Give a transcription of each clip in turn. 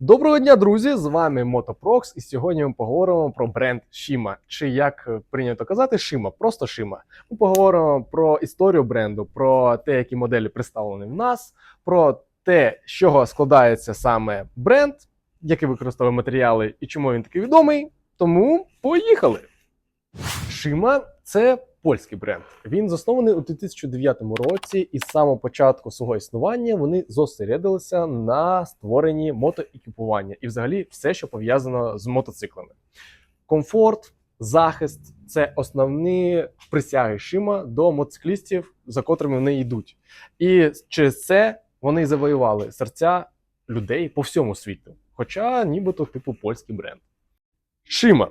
Доброго дня, друзі! З вами Мотопрокс, і сьогодні ми поговоримо про бренд Shima, чи як е, прийнято казати, Shima, просто Shima. Ми поговоримо про історію бренду, про те, які моделі представлені в нас, про те, з чого складається саме бренд, які використовує матеріали і чому він такий відомий. Тому поїхали! Shima – це польський бренд. Він заснований у 2009 році, і з самого початку свого існування вони зосередилися на створенні мотоекіпування і, взагалі, все, що пов'язано з мотоциклами. Комфорт, захист це основні присяги Шима до мотоциклістів, за котрими вони йдуть. І через це вони завоювали серця людей по всьому світу. Хоча нібито типу польський бренд. Шима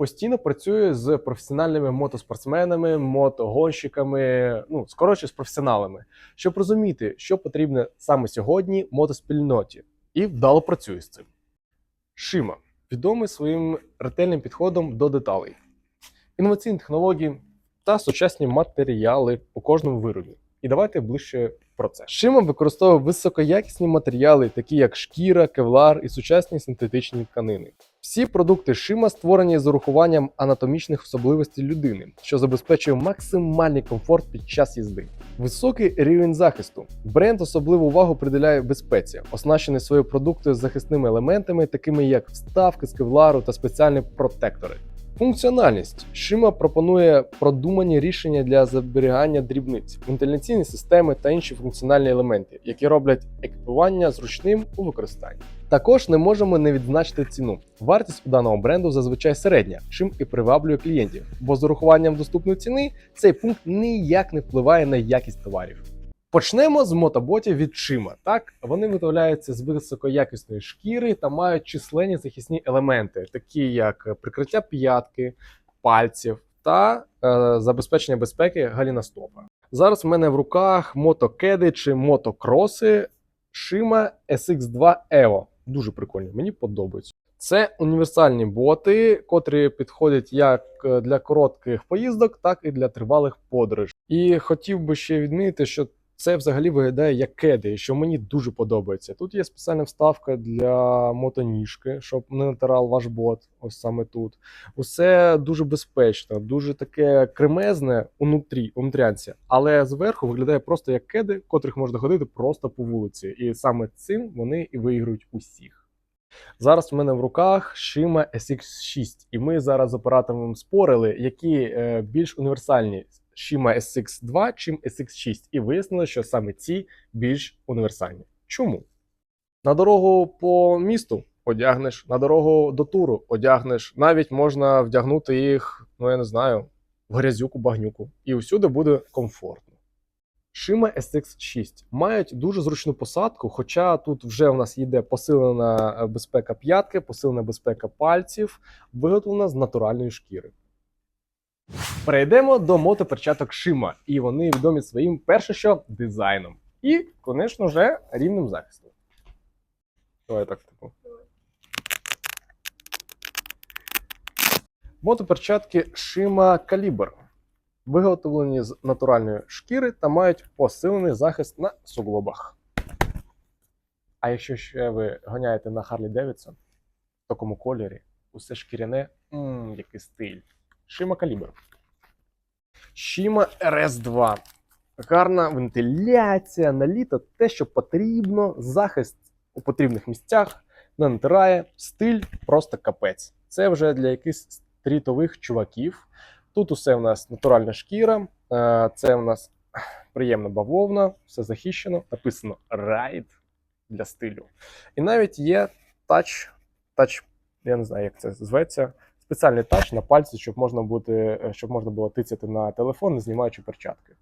постійно працює з професіональними мотоспортсменами, мотогонщиками, ну скоротше з професіоналами, щоб розуміти, що потрібно саме сьогодні мотоспільноті, і вдало працює з цим. Шима відомий своїм ретельним підходом до деталей, інноваційні технології та сучасні матеріали у кожному виробі. І давайте ближче про це. Шима використовує високоякісні матеріали, такі як шкіра, кевлар і сучасні синтетичні тканини. Всі продукти Шима створені з урахуванням анатомічних особливостей людини, що забезпечує максимальний комфорт під час їзди. Високий рівень захисту. Бренд особливу увагу приділяє безпеці, оснащений своєю продуктою захисними елементами, такими як вставки з кевлару та спеціальні протектори. Функціональність Шима пропонує продумані рішення для зберігання дрібниць, вентиляційні системи та інші функціональні елементи, які роблять екіпування зручним у використанні. Також не можемо не відзначити ціну. Вартість у даного бренду зазвичай середня, чим і приваблює клієнтів, бо з урахуванням доступної ціни цей пункт ніяк не впливає на якість товарів. Почнемо з мотоботів від Шима. Так, вони виготовляються з високоякісної шкіри та мають численні захисні елементи, такі як прикриття п'ятки, пальців та е, забезпечення безпеки галіностопа. Зараз в мене в руках мотокеди чи мотокроси Shima SX2 Evo. Дуже прикольні, мені подобаються. Це універсальні боти, котрі підходять як е, для коротких поїздок, так і для тривалих подорожей. І хотів би ще відмітити, що це взагалі виглядає як кеди, що мені дуже подобається. Тут є спеціальна вставка для мотоніжки, щоб не натирав ваш бот. Ось саме тут. Усе дуже безпечно, дуже таке кремезне унутрі, унутрянці, але зверху виглядає просто як кеди, котрих можна ходити просто по вулиці. І саме цим вони і виграють усіх. Зараз в мене в руках Shima SX6, і ми зараз з оператором спорили, які е, більш універсальні Shima SX2 чим SX6, і вияснили, що саме ці більш універсальні. Чому? На дорогу по місту одягнеш, на дорогу до туру одягнеш. Навіть можна вдягнути їх, ну я не знаю, в грязюку, багнюку. І усюди буде комфортно. Shima SX6 мають дуже зручну посадку, хоча тут вже у нас йде посилена е, безпека п'ятки, посилена безпека пальців, виготовлена з натуральної шкіри. Перейдемо до мотоперчаток Shima, і вони відомі своїм перше що дизайном. І, звісно ж, рівнем захисту. Давай так типу. Мотоперчатки Shima Caliber виготовлені з натуральної шкіри та мають посилений захист на суглобах. А якщо ще ви гоняєте на Harley Davidson в такому кольорі, усе шкіряне, мм, який стиль. Shima Caliber. Shima RS2. Гарна вентиляція, на літо те, що потрібно, захист у потрібних місцях, не натирає, стиль просто капець. Це вже для якихось стрітових чуваків. Тут усе в нас натуральна шкіра, е, це в нас приємна бавовна, все захищено, написано Ride для стилю. І навіть є тач, тач, я не знаю, як це зветься, спеціальний тач на пальці, щоб можна бути, е, щоб можна було тицяти на телефон, не знімаючи перчатки.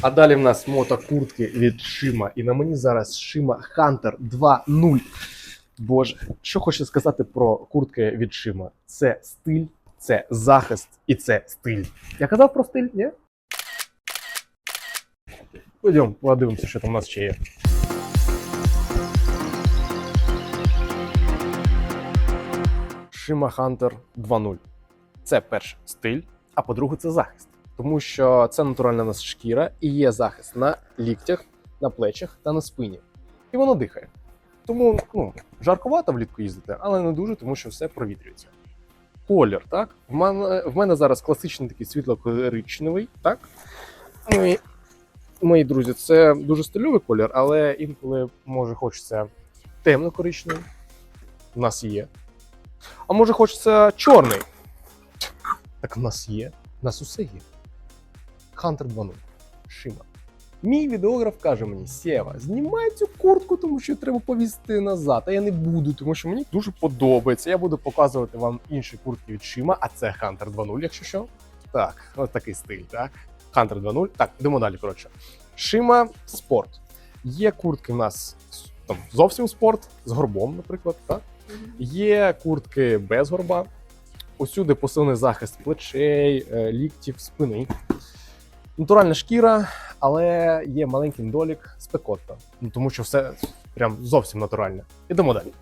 А далі в нас мотокуртки від Shima. І на мені зараз Shima Hunter 2.0. Боже, що хочу сказати про куртки від Shima? Це стиль, це захист і це стиль. Я казав про стиль, ні? Ходімо, подивимося, що там у нас ще є. Shima Hunter 2.0. Це перше стиль, а по-друге, це захист. Тому що це натуральна нас шкіра і є захист на ліктях, на плечах та на спині. І воно дихає. Тому ну, жаркувато влітку їздити, але не дуже, тому що все провітрюється. Колір, так? В мене, в мене зараз класичний такий світло-коричневий, так? Ну і, мої друзі, це дуже стильовий колір, але інколи може хочеться темно-коричневий. У нас є. А може хочеться чорний. Так в нас є. У нас усе є. Hunter 2.0. Шима. Мій відеограф каже мені: Сєва, знімай цю куртку, тому що треба повісти назад. А я не буду, тому що мені дуже подобається. Я буду показувати вам інші куртки від Шима, а це Hunter 2.0, якщо що. Так, ось такий стиль, так. Hunter 2.0. Так, йдемо далі. Коротше. Шима спорт. Є куртки в нас там зовсім спорт, з горбом, наприклад. Так? Є куртки без горба. Усюди посилений захист плечей, е, ліктів, спини. Натуральна шкіра, але є маленький недолік спекотно. Ну, тому що все прям зовсім натуральне. Ідемо далі.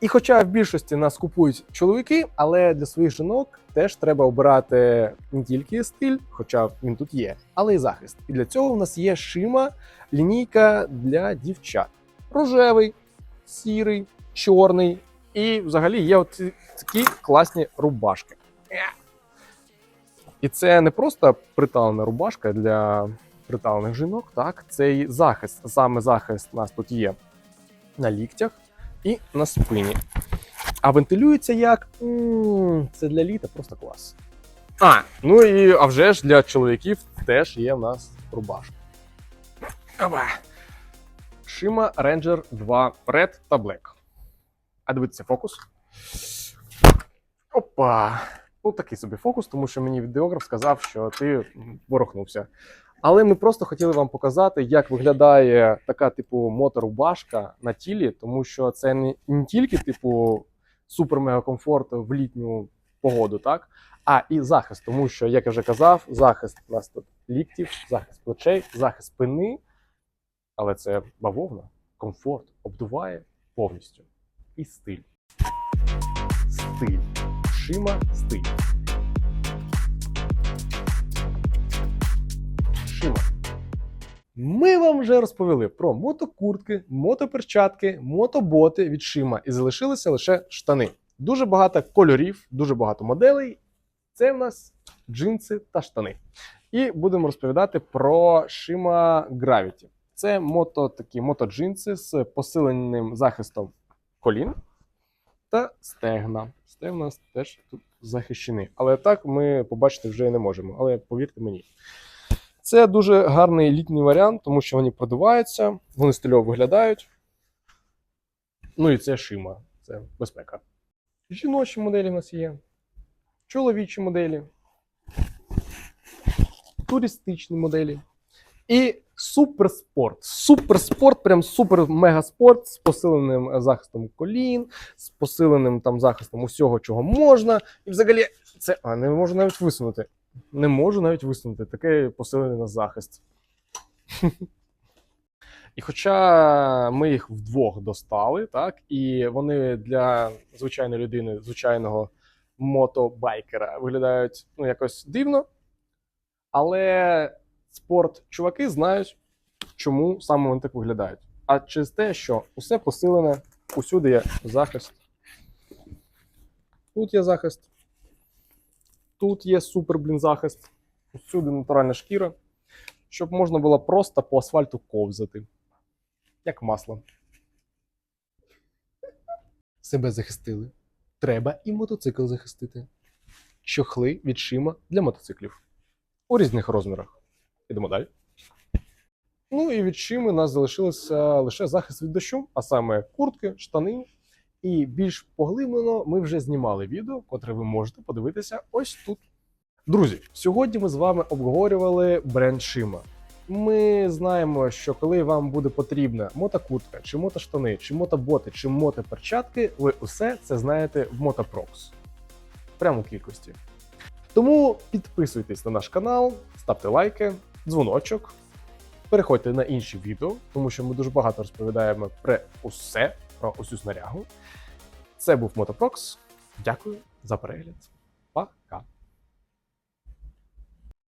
І хоча в більшості нас купують чоловіки, але для своїх жінок теж треба обирати не тільки стиль, хоча він тут є, але й захист. І для цього в нас є шима лінійка для дівчат: рожевий, сірий, чорний. І взагалі є от такі класні рубашки. І це не просто приталена рубашка для приталених жінок, так це і захист. Саме захист у нас тут є на ліктях і на спині. А вентилюється як М, це для літа просто клас. А, ну і а вже ж для чоловіків теж є в нас рубашка. Опа. Shima Ranger 2 Red та Black. А дивіться фокус. Опа. Ну, такий собі фокус, тому що мені відеограф сказав, що ти ворухнувся. Але ми просто хотіли вам показати, як виглядає така, типу, моторубашка на тілі, тому що це не, не тільки, типу, супер-мега в літню погоду, так? А і захист, тому що, як я вже казав, захист у нас тут ліктів, захист плечей, захист спини. Але це бавовна, комфорт, обдуває повністю. І стиль. Стиль. Шима стиль. Шима. Ми вам вже розповіли про мотокуртки, мотоперчатки, мотоботи від Шима і залишилися лише штани. Дуже багато кольорів, дуже багато моделей. Це в нас джинси та штани. І будемо розповідати про Shima Gravity. Це мото такі мотоджинси з посиленим захистом колін та стегна. Стегна теж тут захищені. Але так ми побачити вже не можемо. Але повірте мені. Це дуже гарний літній варіант, тому що вони продуваються, вони стильово виглядають. Ну і це шима, це безпека. Жіночі моделі в нас є, чоловічі моделі, туристичні моделі. І суперспорт. Суперспорт, прям супер-мегаспорт з посиленим захистом колін, з посиленим там захистом усього, чого можна. І взагалі це а, не можу навіть висунути. Не можу навіть висунути такий посилений на захист. І хоча ми їх вдвох достали, так, і вони для звичайної людини, звичайного мотобайкера виглядають ну, якось дивно. Але спорт чуваки знають, чому саме вони так виглядають. А через те, що усе посилене, усюди є захист. Тут є захист. Тут є супер, блін, захист. Усюди натуральна шкіра, щоб можна було просто по асфальту ковзати. Як масло. Себе захистили. Треба і мотоцикл захистити. Чохли від шима для мотоциклів. У різних розмірах. Ідемо далі. Ну і від у нас залишилося лише захист від дощу, а саме куртки, штани. І більш поглиблено ми вже знімали відео, котре ви можете подивитися ось тут. Друзі, сьогодні ми з вами обговорювали бренд Шима. Ми знаємо, що коли вам буде потрібна мотокуртка, чи мотоштани, чи мотоботи, чи мотоперчатки, ви усе це знаєте в Motoprox. Прямо у кількості. Тому підписуйтесь на наш канал, ставте лайки, дзвоночок, переходьте на інші відео, тому що ми дуже багато розповідаємо про усе, про усю снарягу. Це був Мотопрокс. Дякую за перегляд. Пока.